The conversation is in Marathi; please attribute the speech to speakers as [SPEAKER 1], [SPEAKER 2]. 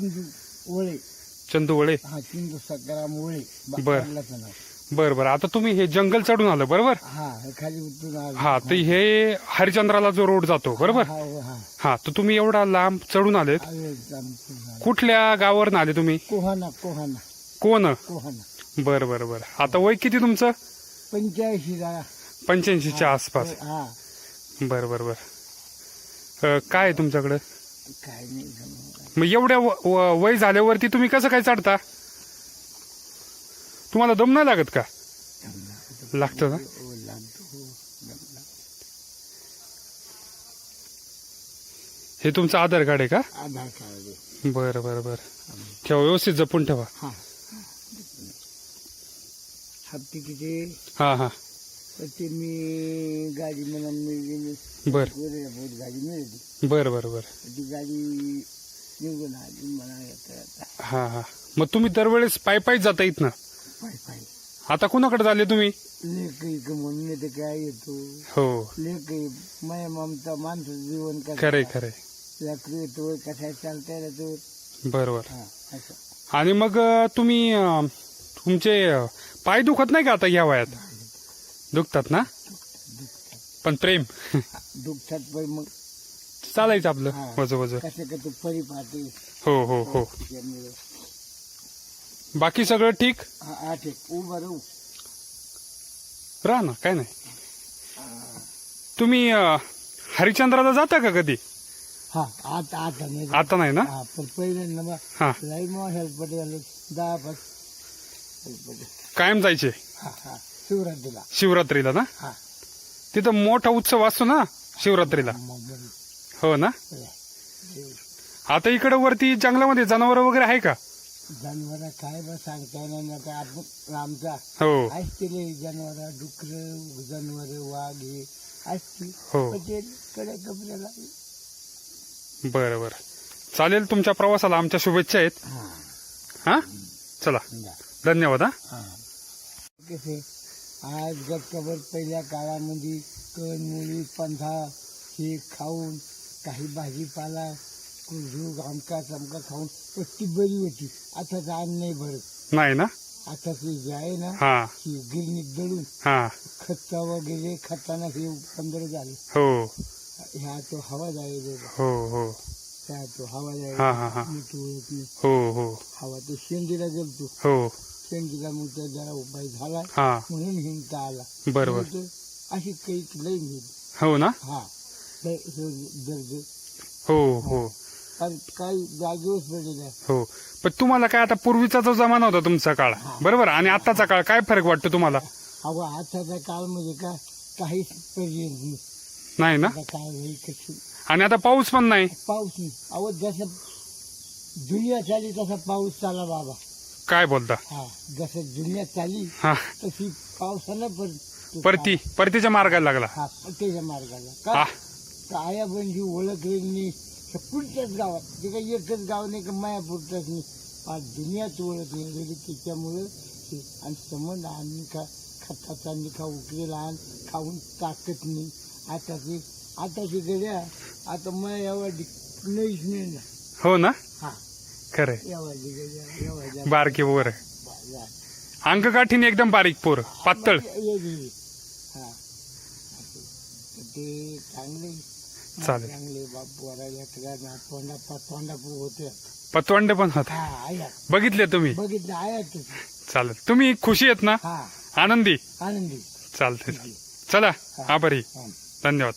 [SPEAKER 1] चिंदू ओळे.
[SPEAKER 2] चंदू वळे
[SPEAKER 1] हा चिंदू सकाराम ओळे. बा-
[SPEAKER 2] बर.
[SPEAKER 1] वडिलाचं नाव.
[SPEAKER 2] बर बर. आता तुम्ही हे जंगल चढून आलं बरोबर?
[SPEAKER 1] हा हे खाली उतरून आलो.
[SPEAKER 2] हा तर हे. हरिचंद्राला जो रोड जातो बरोबर?
[SPEAKER 1] हा हो, हा.
[SPEAKER 2] हा तर तुम्ही एवढा लांब चढून आलेत.
[SPEAKER 1] आलो.
[SPEAKER 2] कुठल्या गावावरून आले तुम्ही?
[SPEAKER 1] कोहाना कोहाना.
[SPEAKER 2] कोण?
[SPEAKER 1] कोहाना.
[SPEAKER 2] बर बर बर. आता वय किती तुमचं?
[SPEAKER 1] पंच्याऐंशी
[SPEAKER 2] पंच्याऐंशीच्या आसपास.
[SPEAKER 1] हा.
[SPEAKER 2] बर बर बर. अ, काय आहे तुमच्याकडं?
[SPEAKER 1] काय नाही जमलं.
[SPEAKER 2] मग एवढ्या वय झाल्यावरती तुम्ही कसं काय चढता? तुम्हाला दम नाही लागत का. लागतं ना?
[SPEAKER 1] हो,
[SPEAKER 2] तुमचं आधार कार्ड आहे का?
[SPEAKER 1] आधार कार्ड.
[SPEAKER 2] बरं बरं बरं. ठेवा व्यवस्थित जपून ठेवा.
[SPEAKER 1] हा. हप्ते किती
[SPEAKER 2] हा हा.
[SPEAKER 1] ते मी गाडी मला मिळली.
[SPEAKER 2] बर.
[SPEAKER 1] गाडी मिळाली.
[SPEAKER 2] बरं बरं बरं.
[SPEAKER 1] ती गाडी निघून आली मला येता येता.
[SPEAKER 2] हा हा. मग तुम्ही दरवेळेस पायी पायीच जाता येत ना
[SPEAKER 1] पाय पाय.
[SPEAKER 2] आता कुणाकडे झाले तुम्ही?
[SPEAKER 1] लेख एक म्हणून येते काय येतो.
[SPEAKER 2] हो.
[SPEAKER 1] लेख माया ममता माणसं जीवन
[SPEAKER 2] खरंय खरंय.
[SPEAKER 1] लेकरू येतो कसा चालता येतो
[SPEAKER 2] बरोबर.
[SPEAKER 1] हा असं.
[SPEAKER 2] आणि मग अ, तुम्ही अ, तुमचे अ, पाय दुखत नाही का आता या वयात? दुखतात ना? पण प्रेम.
[SPEAKER 1] दुखतात पण मग
[SPEAKER 2] चालायचं आपलं.
[SPEAKER 1] हा.
[SPEAKER 2] वज
[SPEAKER 1] कसं परी पाहते.
[SPEAKER 2] हो हो हो.
[SPEAKER 1] त्यामुळे
[SPEAKER 2] बाकी सगळं ठीक?
[SPEAKER 1] हा आठ एक उभं राहू
[SPEAKER 2] राहा ना काय नाही. तुम्ही अ, हरिश्चंद्राला जाता का कधी?
[SPEAKER 1] हा आता आता नाही
[SPEAKER 2] आता नाही ना?
[SPEAKER 1] हा पण पहिले ना बा
[SPEAKER 2] हा.
[SPEAKER 1] लई मग हेल्प झालं दहा पाच help पटेल.
[SPEAKER 2] कायम जायचे?
[SPEAKER 1] हा हा. शिवरात्रीला.
[SPEAKER 2] शिवरात्रीला ना?
[SPEAKER 1] हा.
[SPEAKER 2] तिथं मोठा उत्सव असतो ना शिवरात्रीला?
[SPEAKER 1] मग.
[SPEAKER 2] हो ना. आता इकडे वरती जंगलामध्ये जनावर वगैरे आहे का?
[SPEAKER 1] जनावर काय बा सांगता येणार नाही. का आपण आमचा
[SPEAKER 2] हो.
[SPEAKER 1] असतील जनावर डुकर जनावर वाघ हे असतील
[SPEAKER 2] हो.
[SPEAKER 1] पण ते कडे कपड्याला
[SPEAKER 2] बरं बरं. चालेल तुमच्या प्रवासाला आमच्या शुभेच्छा आहेत.
[SPEAKER 1] हा.
[SPEAKER 2] हा? चला.
[SPEAKER 1] जा.
[SPEAKER 2] धन्यवाद हा.
[SPEAKER 1] हा. कसे? आज गटकबर पहिल्या काळामध्ये कण मुली पंधा हे खाऊन काही भाजीपाला कुजू आमका चमका खाऊन ती बरी होती. आता अन्न नाही भरत.
[SPEAKER 2] नाही ना?
[SPEAKER 1] आता ती जे आहे ना
[SPEAKER 2] हा.
[SPEAKER 1] ही गिरणीत दळून
[SPEAKER 2] हा.
[SPEAKER 1] खत वगैरे खताना हे बंद झाले.
[SPEAKER 2] हो.
[SPEAKER 1] ह्या तो हवा जाईल
[SPEAKER 2] हो हो.
[SPEAKER 1] त्या तो हवा
[SPEAKER 2] हा हा हा.
[SPEAKER 1] जाईल मोठी ओळख नाही
[SPEAKER 2] हो हो.
[SPEAKER 1] हवा तो शेंडीला गेलतो.
[SPEAKER 2] हो.
[SPEAKER 1] शेंडीला मग त्या जरा उपाय झाला.
[SPEAKER 2] हा.
[SPEAKER 1] म्हणून हिंडता आला.
[SPEAKER 2] बरोबर.
[SPEAKER 1] नाही तर अशी काही लई मिळली
[SPEAKER 2] हो ना?
[SPEAKER 1] हा. हे
[SPEAKER 2] हो हो.
[SPEAKER 1] पण काही जागेवर पडलेला आहे.
[SPEAKER 2] हो. पण तुम्हाला काय आता पूर्वीचा जो जमाना होता तुमचा काळ बरोबर? आणि आताचा काळ काय फरक वाटतो तुम्हाला?
[SPEAKER 1] अहो आताचा काळ म्हणजे का काहीच पर्याय नाही.
[SPEAKER 2] नाही ना?
[SPEAKER 1] आता काय होईल कशी?
[SPEAKER 2] आणि आता पाऊस पण नाही?
[SPEAKER 1] पाऊस नाही. अहो जसं दुनिया चाली तसा पाऊस चाला बाबा.
[SPEAKER 2] काय बोलता?
[SPEAKER 1] हा जसं दुनिया चाली
[SPEAKER 2] हा.
[SPEAKER 1] तशी पावसानं पर
[SPEAKER 2] परती परतीच्या मार्गाला लागला.
[SPEAKER 1] हा त्याच्या मार्गाला का? ही ओळख नाही. पुढच्याच गावात. ते काही एकच गाव नाही का मायापुरतच नाही. आज दुनियाच ओळख नाही गेली त्याच्यामुळं आणि संबंध आणि का खताचा निखा उकलेला आण खाऊन ताकत नाही. आता ती आताची गड्या आता मग एवढी नाहीच नाही ना.
[SPEAKER 2] हो ना?
[SPEAKER 1] हा.
[SPEAKER 2] खरंय.
[SPEAKER 1] एवढी गड्या एवढ्या
[SPEAKER 2] बारकी पोर. अंककाठीने एकदम बारीक पोर. पातळ.
[SPEAKER 1] हा. ते चांगले.
[SPEAKER 2] चालेल.
[SPEAKER 1] चांगले बापू लेकरांना तोंडा तोंडापूर होते.
[SPEAKER 2] पतवंडे पण होत.
[SPEAKER 1] हा
[SPEAKER 2] बघितले तुम्ही?
[SPEAKER 1] बघितलं आया ते.
[SPEAKER 2] चालेल. तुम्ही खुशी आहेत ना?
[SPEAKER 1] हा.
[SPEAKER 2] आनंदी?
[SPEAKER 1] आनंदी.
[SPEAKER 2] चालते चला आभारी.
[SPEAKER 1] हा.
[SPEAKER 2] धन्यवाद.